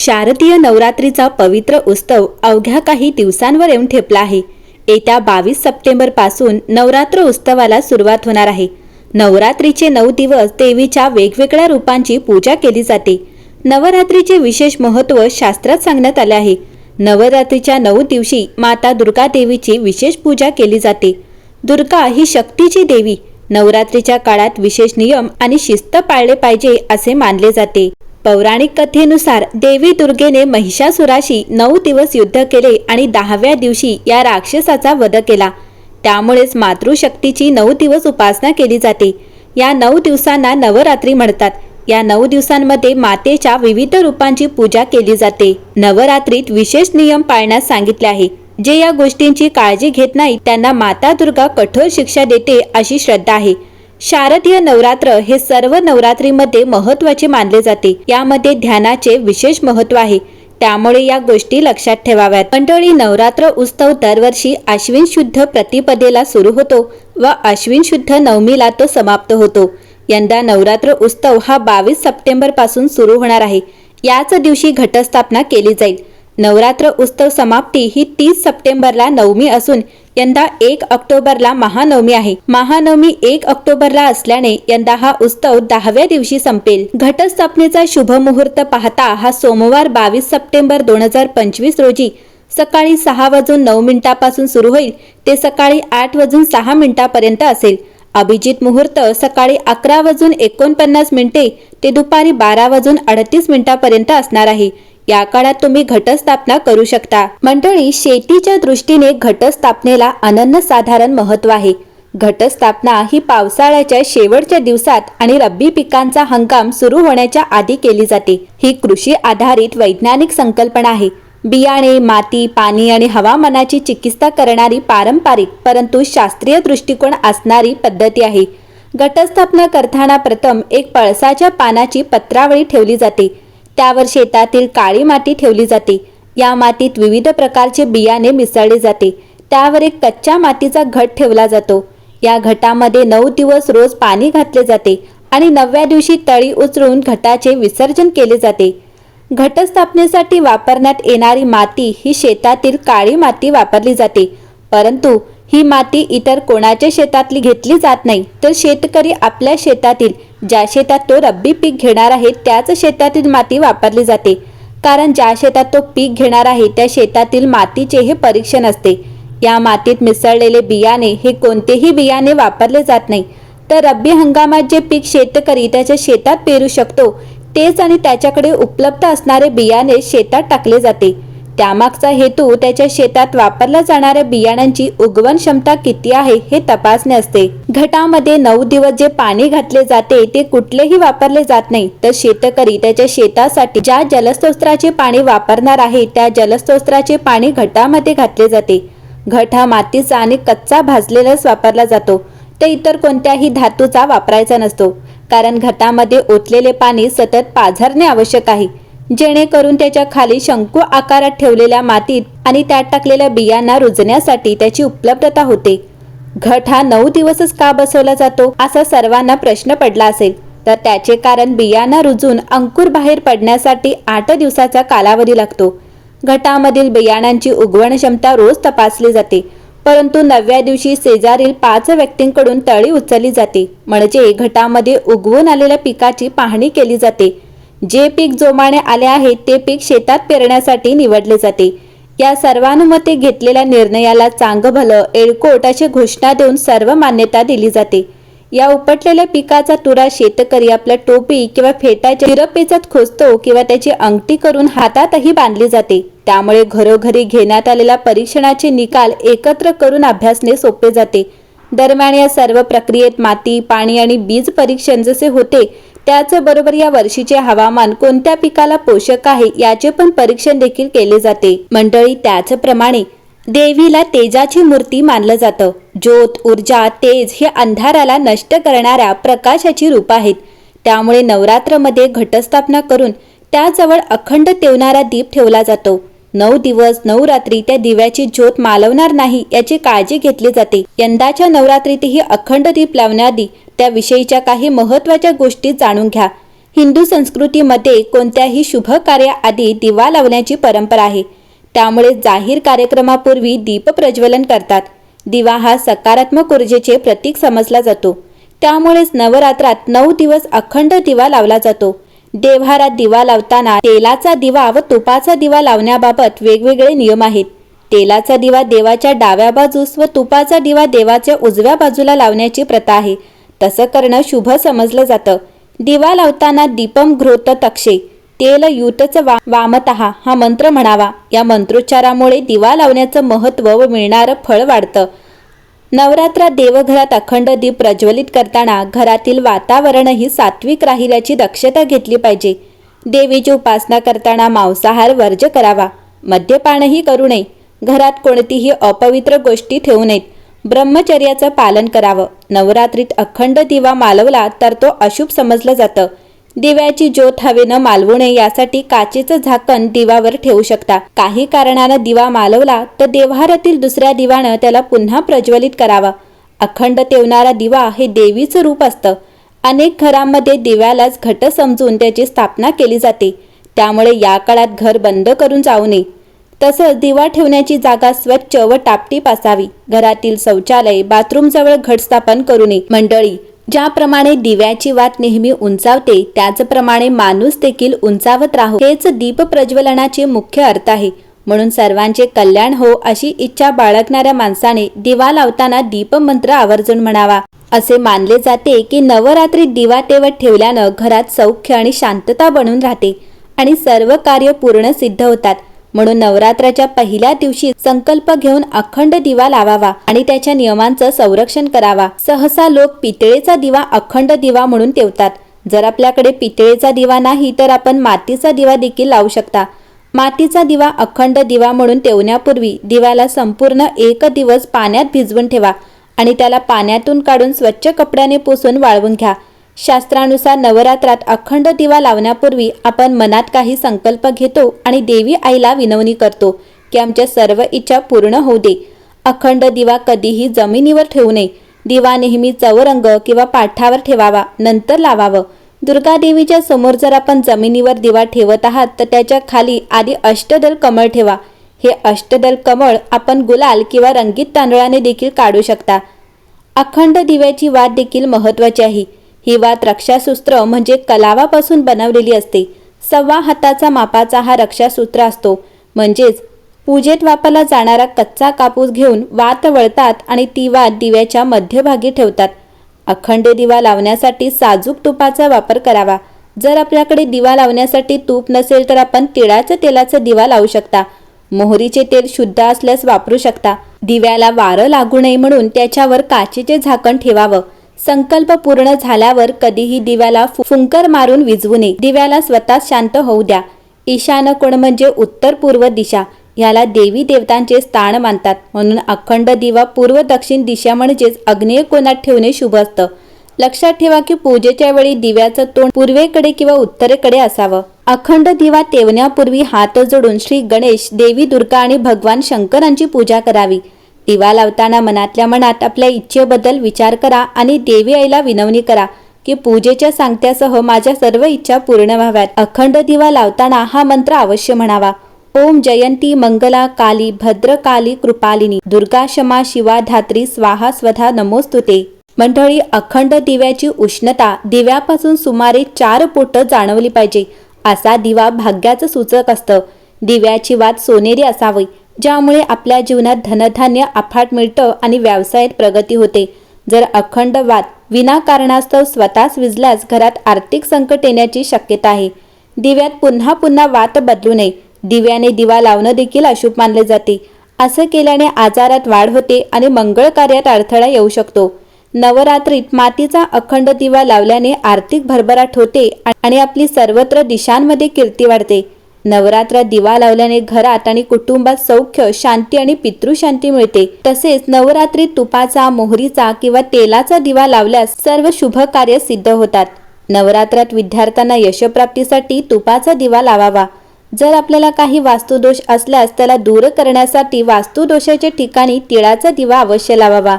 शारदीय नवरात्रीचा पवित्र उत्सव अवघ्या काही दिवसांवर येऊन ठेपला आहे. येत्या बावीस सप्टेंबरपासून नवरात्र उत्सवाला सुरुवात होणार आहे. नवरात्रीचे नऊ दिवस देवीच्या वेगवेगळ्या रूपांची पूजा केली जाते. नवरात्रीचे विशेष महत्त्व शास्त्रात सांगण्यात आले आहे. नवरात्रीच्या नऊ दिवशी माता दुर्गा देवीची विशेष पूजा केली जाते. दुर्गा ही शक्तीची देवी. नवरात्रीच्या काळात विशेष नियम आणि शिस्त पाळले पाहिजे असे मानले जाते. पौराणिक कथेनुसार देवी दुर्गेने महिषासुराशी नऊ दिवस युद्ध केले आणि दहाव्या दिवशी या राक्षसाचा वध केला. त्यामुळेच मातृशक्तीची नऊ दिवस उपासना केली जाते. या नऊ दिवसांना नवरात्री म्हणतात. या नऊ दिवसांमध्ये मातेच्या विविध रूपांची पूजा केली जाते. नवरात्रीत विशेष नियम पाळण्यास सांगितले आहे. जे या गोष्टींची काळजी घेत नाही त्यांना माता दुर्गा कठोर शिक्षा देते अशी श्रद्धा आहे. शारदीय नवरात्र हे सर्व नवरात्रीमध्ये महत्त्वाचे मानले जाते. यामध्ये ध्यानाचे विशेष महत्त्व आहे. त्यामुळे या गोष्टी लक्षात ठेवाव्यात. मंडळी नवरात्र उत्सव दरवर्षी आश्विन शुद्ध प्रतिपदेला सुरू होतो व आश्विन शुद्ध नवमीला तो समाप्त होतो. यंदा नवरात्र उत्सव हा बावीस सप्टेंबरपासून सुरू होणार आहे. याच दिवशी घटस्थापना केली जाईल. नवरात्र उत्सव समाप्ती ही तीस सप्टेंबरला नवमी असून यंदा एक ऑक्टोबरला महानवमी आहे. महानवमी एक ऑक्टोबरला असल्याने यंदा हा उत्सव दहाव्या दिवशी संपेल. घटस्थापनेचा शुभ मुहूर्त पाहता हा सोमवार बावीस सप्टेंबर दोन हजार पंचवीस रोजी सकाळी सहा वाजून नऊ मिनिटापासून सुरू होईल. ते सकाळी आठ वाजून सहा मिनिटापर्यंत असेल. अभिजित मुहूर्त सकाळी अकरा वाजून एकोणपन्नास मिनिटे ते दुपारी बारा वाजून अडतीस मिनिटापर्यंत असणार आहे. या काळात तुम्ही घटस्थापना करू शकता. मंडळी शेतीच्या दृष्टीने घटस्थापनेला अनन्यसाधारण महत्त्व आहे. घटस्थापना ही पावसाळ्याच्या शेवटच्या दिवसात आणि रब्बी पिकांचा हंगाम सुरू होण्याच्या आधी केली जाते. ही कृषी आधारित वैज्ञानिक संकल्पना आहे. बियाणे माती पाणी आणि हवामानाची चिकित्सा करणारी पारंपरिक परंतु शास्त्रीय दृष्टिकोन असणारी पद्धती आहे. घटस्थापना करताना प्रथम एक पळसाच्या पानाची पत्रावळी ठेवली जाते. त्यावर शेतातील काळी माती ठेवली जाते. या मातीत विविध प्रकारचे बियाणे मिसळले जाते. त्यावर एक कच्च्या मातीचा घट ठेवला जातो. या घटामध्ये नऊ दिवस रोज पाणी घातले जाते आणि नवव्या दिवशी तळी उचलून घटाचे विसर्जन केले जाते. घटस्थापनेसाठी वापरण्यात येणारी माती ही शेतातील काळी माती वापरली जाते. परंतु ही माती इतर कोणाच्या शेतातली घेतली जात नाही. तर शेतकरी आपल्या शेतातील ज्या शेतात तो रब्बी पीक घेणार आहे त्याच शेतातील माती वापरली जाते. कारण ज्या शेतात तो पीक घेणार आहे त्या शेतातील मातीचे हे परीक्षण असते. या मातीत मिसळलेले बियाणे हे कोणतेही बियाणे वापरले जात नाही. तर रब्बी हंगामात जे पीक शेतकरी त्याच्या शेतात पेरू शकतो तेच आणि त्याच्याकडे उपलब्ध असणारे बियाणे शेतात टाकले जाते. त्यामागचा हेतू त्याच्या शेतात वापरल्या जाणाऱ्या बियाणांची उगवण क्षमता किती आहे हे तपासणे असते. घटामध्ये नऊ दिवस जे पाणी घातले जाते ते कुठलेही वापरले जात नाही. तर शेतकरी त्याच्या शेतासाठी ज्या जलस्त्रोत्राचे पाणी वापरणार आहे त्या जलस्त्रोत्राचे पाणी घटामध्ये घातले जाते. घट हा मातीचा आणि कच्चा भाजलेलाच वापरला जातो. ते इतर कोणत्याही धातूचा वापरायचा नसतो. कारण घटामध्ये ओतलेले पाणी सतत पाझरणे आवश्यक आहे. जेणेकरून त्याच्याखाली शंकू आकारात ठेवलेल्या मातीत आणि त्यात टाकलेल्या बियांना रुजण्यासाठी त्याची उपलब्धता होते. घट हा नऊ दिवसच का बसवला जातो असा सर्वांना प्रश्न पडला असेल. तर त्याचे कारण बियांना रुजून अंकुर बाहेर पडण्यासाठी आठ दिवसाचा कालावधी लागतो. घटामधील बियाणांची उगवण क्षमता रोज तपासली जाते. परंतु नवव्या दिवशी शेजारील पाच व्यक्तींकडून तळी उचलली जाते. म्हणजे घटामध्ये उगवून आलेल्या पिकाची पाहणी केली जाते. जे पीक जोमाने आले आहे ते पीक शेतात पेरण्यासाठी निवडले जाते. या सर्वानुमते घेतलेल्या निर्णयाला चांग भलं एळकोट अशी घोषणा देऊन सर्व मान्यता दिली जाते. या उपटलेल्या पिकाचा तुरा शेतकरी आपल्या टोपी किंवा फेटाच्या चिरपेचात खोसतो किंवा त्याची अंगठी करून हातातही बांधली जाते. त्यामुळे घरोघरी घेण्यात आलेल्या परीक्षणाचे निकाल एकत्र करून अभ्यासणे सोपे जाते. दरम्यान या सर्व प्रक्रियेत माती पाणी आणि बीज परीक्षण जसे होते त्याचबरोबर या वर्षीचे हवामान कोणत्या पिकाला पोषक आहे याचे पण परीक्षण देखील केले जाते. मंडळी त्याचप्रमाणे देवीला तेजाची मूर्ती मानलं जातं. ज्योत ऊर्जा तेज हे अंधाराला नष्ट करणाऱ्या प्रकाशाची रूप आहेत. त्यामुळे नवरात्रमध्ये घटस्थापना करून त्याजवळ अखंड तेवणारा दीप ठेवला जातो. नऊ दिवस नऊ रात्री त्या दिव्याची ज्योत मालवणार नाही याची काळजी घेतली जाते. यंदाच्या नवरात्रीतही अखंड दीप लावण्याआधी त्याविषयीच्या काही महत्त्वाच्या गोष्टी जाणून घ्या. हिंदू संस्कृतीमध्ये कोणत्याही शुभ कार्याआधी दिवा लावण्याची परंपरा आहे. त्यामुळे जाहीर कार्यक्रमापूर्वी दीप प्रज्वलन करतात. दिवा हा सकारात्मक ऊर्जेचे प्रतीक समजला जातो. त्यामुळेच नवरात्रात नऊ दिवस अखंड दिवा लावला जातो. देव्हारात दिवा लावताना तेलाचा दिवा व तुपाचा दिवा लावण्याबाबत वेगवेगळे नियम आहेत. तेलाचा दिवा देवाच्या डाव्या बाजूस व तुपाचा दिवा देवाच्या उजव्या बाजूला लावण्याची प्रथा आहे. तसं करणं शुभ समजलं जातं. दिवा लावताना दीपम घृत तक्षे. तेल युतच वा वामतहा हा मंत्र म्हणावा. या मंत्रोच्चारामुळे दिवा लावण्याचं महत्त्व व मिळणारं फळ वाढतं. नवरात्रात देवघरात अखंड दीप प्रज्वलित करताना घरातील वातावरणही सात्विक राहिल्याची दक्षता घेतली पाहिजे. देवीची उपासना करताना मांसाहार वर्ज करावा. मद्यपानही करू नये. घरात कोणतीही अपवित्र गोष्टी ठेवू नयेत. ब्रह्मचर्याचं पालन करावं. नवरात्रीत अखंड दिवा मालवला तर तो अशुभ समजलं जातं. दिव्याची ज्योत हवेनं मालवू नये यासाठी काचेचं झाकण दिवावर ठेवू शकता. काही कारणानं दिवा मालवला तर देव्हारातील दुसऱ्या दिवानं त्याला पुन्हा प्रज्वलित करावा. अखंड तेवणारा दिवा हे देवीचं रूप असतं. अनेक घरांमध्ये दिव्यालाच घट समजून त्याची स्थापना केली जाते. त्यामुळे या काळात घर बंद करून जाऊ नये. तसंच दिवा ठेवण्याची जागा स्वच्छ व टापटीप असावी घरातील शौचालय बाथरूमजवळ घट स्थापन करू नये. मंडळी ज्याप्रमाणे दिव्याची वात नेहमी उंचावते त्याचप्रमाणे माणूस देखील उंचावत राहो. हेच दीप प्रज्वलनाचे मुख्य अर्थ आहे. म्हणून सर्वांचे कल्याण हो अशी इच्छा बाळगणाऱ्या माणसाने दिवा लावताना दीप मंत्र आवर्जून म्हणावा. असे मानले जाते की नवरात्रीत दिवा तेवत ठेवल्यानं घरात सौख्य आणि शांतता बनून राहते आणि सर्व कार्य पूर्ण सिद्ध होतात. म्हणून नवरात्राच्या पहिल्या दिवशी संकल्प घेऊन अखंड दिवा लावावा आणि त्याच्या नियमांचं संरक्षण करावा. सहसा लोक पितळेचा दिवा अखंड दिवा म्हणून ठेवतात. जर आपल्याकडे पितळेचा दिवा नाही तर आपण मातीचा दिवा देखील लावू शकता. मातीचा दिवा अखंड दिवा म्हणून ठेवण्यापूर्वी दिव्याला संपूर्ण एक दिवस पाण्यात भिजवून ठेवा आणि त्याला पाण्यातून काढून स्वच्छ कपड्याने पुसून वाळवून घ्या. शास्त्रानुसार नवरात्रात अखंड दिवा लावण्यापूर्वी आपण मनात काही संकल्प घेतो आणि देवी आईला विनवणी करतो की आमच्या सर्व इच्छा पूर्ण होऊ दे. अखंड दिवा कधीही जमिनीवर ठेवू नये. दिवा नेहमी चवरंग किंवा पाठावर ठेवावा नंतर लावावं. दुर्गा देवीच्या समोर जर आपण जमिनीवर दिवा ठेवत आहात तर त्याच्याखाली आधी अष्टदल कमळ ठेवा. हे अष्टदल कमळ आपण गुलाल किंवा रंगीत तांदळाने देखील काढू शकता. अखंड दिव्याची वाद देखील महत्त्वाची आहे. ही वात रक्षासूत्र म्हणजे कलावापासून बनवलेली असते. सव्वा हाताचा मापाचा हा रक्षासूत्र असतो. म्हणजेच पूजेत वापरला जाणारा कच्चा कापूस घेऊन वात वळतात आणि ती वात दिव्याच्या मध्यभागी ठेवतात. अखंड दिवा लावण्यासाठी साजूक तुपाचा वापर करावा. जर आपल्याकडे दिवा लावण्यासाठी तूप नसेल तर आपण तिळाचं तेलाचा दिवा लावू शकता. मोहरीचे तेल शुद्ध असल्यास वापरू शकता. दिव्याला वारं लागू नये म्हणून त्याच्यावर काचेचे झाकण ठेवावं. संकल्प पूर्ण झाल्यावर कधीही दिव्याला फुंकर मारून विजवू नये. दिव्याला स्वतः शांत होऊ द्या. ईशान कोण म्हणजे उत्तर पूर्व दिशा. याला देवी देवतांचे स्थान मानतात. म्हणून अखंड दिवा पूर्व दक्षिण दिशा म्हणजेच अग्नेय कोणात ठेवणे शुभ असतं. लक्षात ठेवा की पूजेच्या वेळी दिव्याचं तोंड पूर्वेकडे किंवा उत्तरेकडे असावं. अखंड दिवा तेवण्यापूर्वी हात जोडून श्री गणेश देवी दुर्गा आणि भगवान शंकरांची पूजा करावी. दिवा लावताना मनातल्या मनात आपल्या इच्छेबद्दल विचार करा आणि देवी आईला विनवणी करा की पूजेच्या सांगत्यासह माझ्या सर्व इच्छा पूर्ण व्हाव्यात. अखंड दिवा लावताना हा मंत्र अवश्य म्हणावा. ओम जयंती मंगला काली भद्र काली कृपालिनी. दुर्गा क्षमा शिवा धात्री स्वाहा स्वधा नमोस्तुते. मंडळी अखंड दिव्याची उष्णता दिव्यापासून सुमारे चार पोट जाणवली पाहिजे. असा दिवा भाग्याचं सूचक असतं. दिव्याची वात सोनेरी असावी. ज्यामुळे आपल्या जीवनात धनधान्य अफाट मिळतं आणि व्यवसायात प्रगती होते. जर अखंड वात विनाकारणास्तव स्वतःच विजल्यास घरात आर्थिक संकट येण्याची शक्यता आहे. दिव्यात पुन्हा पुन्हा वात बदलू नये. दिव्याने दिवा लावणं देखील अशुभ मानले जाते. असं केल्याने आजारात वाढ होते आणि मंगळ कार्यात अडथळा येऊ शकतो. नवरात्रीत मातीचा अखंड दिवा लावल्याने आर्थिक भरभराट होते आणि आपली सर्वत्र दिशांमध्ये कीर्ती वाढते. नवरात्रात दिवा लावल्याने घरात आणि कुटुंबात सौख्य शांती आणि पितृशांती मिळते. तसेच नवरात्री तुपाचा मोहरीचा किंवा तेलाचा दिवा लावल्यास सर्व शुभ कार्य सिद्ध होतात. नवरात्रात विद्यार्थ्यांना यशप्राप्तीसाठी तुपाचा दिवा लावावा. जर आपल्याला काही वास्तुदोष असल्यास त्याला दूर करण्यासाठी वास्तुदोषाच्या ठिकाणी तिळाचा दिवा अवश्य लावावा.